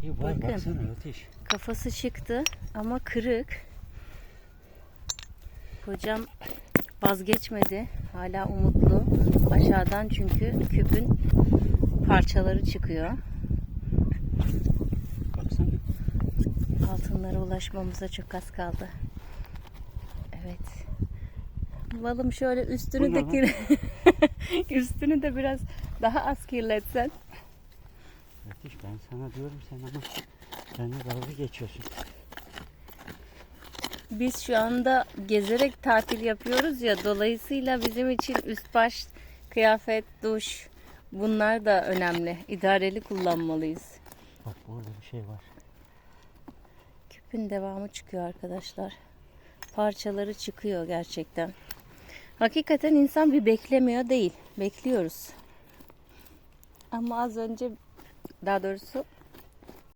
Şey var Bakın. baksana Ateş. Kafası çıktı ama kırık. Kocam vazgeçmedi. Hala umutlu. Aşağıdan çünkü küpün parçaları çıkıyor. Baksana. Altınlara ulaşmamıza çok az kaldı. Evet. Balım şöyle üstünü de kir... üstünü de biraz daha az kirletsen. Ateş ben sana diyorum sen ama benimle dalga geçiyorsun. Biz şu anda gezerek tatil yapıyoruz ya dolayısıyla bizim için üst baş, kıyafet, duş bunlar da önemli. İdareli kullanmalıyız. Bak burada bir şey var. Küpün devamı çıkıyor arkadaşlar. Parçaları çıkıyor gerçekten. Hakikaten insan bir beklemiyor değil. Bekliyoruz. Ama az önce daha doğrusu